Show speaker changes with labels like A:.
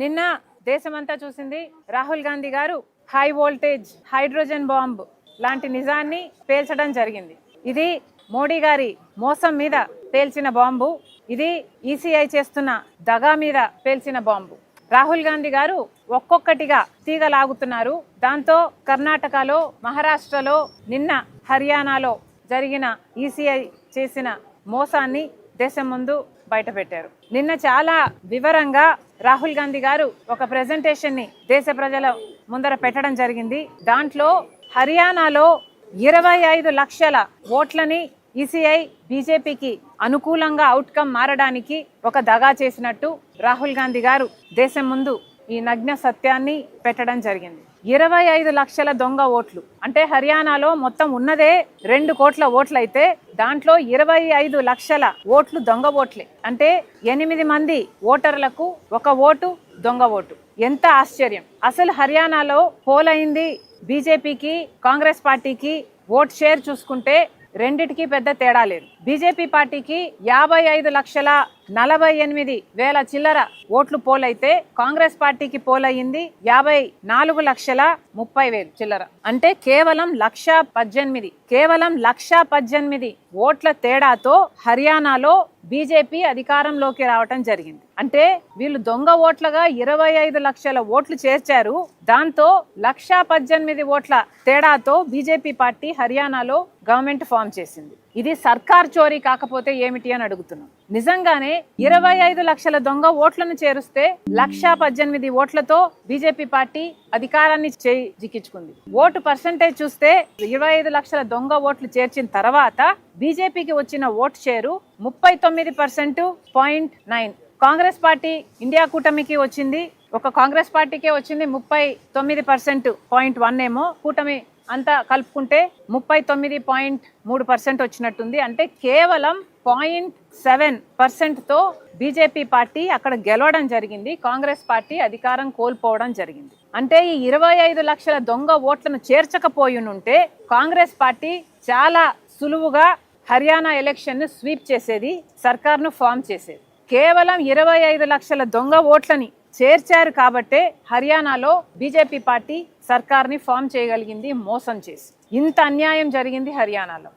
A: నిన్న దేశమంతా చూసింది రాహుల్ గాంధీ గారు హై వోల్టేజ్ హైడ్రోజన్ బాంబ్ లాంటి నిజాన్ని పేల్చడం జరిగింది. ఇది మోడీ గారి మోసం మీద పేల్చిన బాంబు. ఇది ఈసీఐ చేస్తున్న దగా మీద పేల్చిన బాంబు. రాహుల్ గాంధీ గారు ఒక్కొక్కటిగా తీగ లాగుతున్నారు దాంతో కర్ణాటకలో మహారాష్ట్రలో నిన్న హర్యానాలో జరిగిన ఈసీఐ చేసిన మోసాన్ని దేశం ముందు బయటపెట్టారు నిన్న చాలా వివరంగా రాహుల్ గాంధీ గారు ఒక ప్రెజెంటేషన్ని దేశ ప్రజల ముందర పెట్టడం జరిగింది. దాంట్లో హర్యానాలో ఇరవై ఐదు లక్షల ఓట్లని ఈసీఐ బీజేపీకి అనుకూలంగా అవుట్కమ్ మారడానికి ఒక దగా చేసినట్టు రాహుల్ గాంధీ గారు దేశం ముందు ఈ నగ్న సత్యాన్ని పెట్టడం జరిగింది. ఇరవై ఐదు లక్షల దొంగ ఓట్లు. అంటే హర్యానాలో మొత్తం ఉన్నదే రెండు కోట్ల ఓట్లయితే దాంట్లో ఇరవై ఐదు లక్షల ఓట్లు దొంగ ఓట్లే. అంటే ఎనిమిది మంది ఓటర్లకు ఒక ఓటు దొంగ ఓటు. ఎంత ఆశ్చర్యం. అసలు హర్యానాలో పోలైంది బీజేపీకి కాంగ్రెస్ పార్టీకి ఓట్ షేర్ చూసుకుంటే రెండిటికి పెద్ద తేడా లేదు. బీజేపీ పార్టీకి యాభై ఐదు లక్షల నలభై ఎనిమిది వేల చిల్లర ఓట్లు పోలైతే కాంగ్రెస్ పార్టీకి పోలయ్యింది యాభై నాలుగు లక్షల ముప్పై వేలు చిల్లర. అంటే కేవలం లక్ష పద్దెనిమిది కేవలం లక్ష పద్దెనిమిది ఓట్ల తేడాతో హర్యానాలో బీజేపీ అధికారంలోకి రావటం జరిగింది. అంటే వీళ్ళు దొంగ ఓట్లుగా ఇరవై ఐదు లక్షల ఓట్లు చేర్చారు. దాంతో లక్ష పద్దెనిమిది ఓట్ల తేడాతో బీజేపీ పార్టీ హర్యానాలో గవర్నమెంట్ ఫామ్ చేసింది. ఇది సర్కార్ చోరీ కాకపోతే ఏమిటి అని అడుగుతున్నాం. నిజంగానే ఇరవై ఐదు లక్షల దొంగ ఓట్లను చేరుస్తే లక్షా పద్దెనిమిది ఓట్లతో బీజేపీ పార్టీ అధికారాన్ని చేయి జిక్కించుకుంది ఓటు పర్సంటేజ్ చూస్తే ఇరవై ఐదు లక్షల దొంగ ఓట్లు చేర్చిన తర్వాత బీజేపీకి వచ్చిన ఓటు షేరు ముప్పై తొమ్మిది percent point nine. Congress party India కూటమికి వచ్చింది. ఒక కాంగ్రెస్ పార్టీకే వచ్చింది ముప్పై తొమ్మిది పర్సెంట్ పాయింట్ వన్ ఏమో. కూటమి అంతా కలుపుకుంటే ముప్పై తొమ్మిది పాయింట్ మూడు పర్సెంట్ వచ్చినట్టుంది. అంటే కేవలం పాయింట్ సెవెన్ పర్సెంట్తో బీజేపీ పార్టీ అక్కడ గెలవడం జరిగింది. కాంగ్రెస్ పార్టీ అధికారం కోల్పోవడం జరిగింది. అంటే ఈ ఇరవై ఐదు లక్షల దొంగ ఓట్లను చేర్చకపోయినుంటే కాంగ్రెస్ పార్టీ చాలా సులువుగా హర్యానా ఎలక్షన్ను స్వీప్ చేసేది సర్కార్ను ఫామ్ చేసేది. కేవలం ఇరవై ఐదు లక్షల దొంగ ఓట్లని చేర్చారు కాబట్టే హర్యానాలో బీజేపీ పార్టీ సర్కార్ని ఫామ్ చేయగలిగింది మోసం చేసి ఇంత అన్యాయం జరిగింది హర్యానాలో.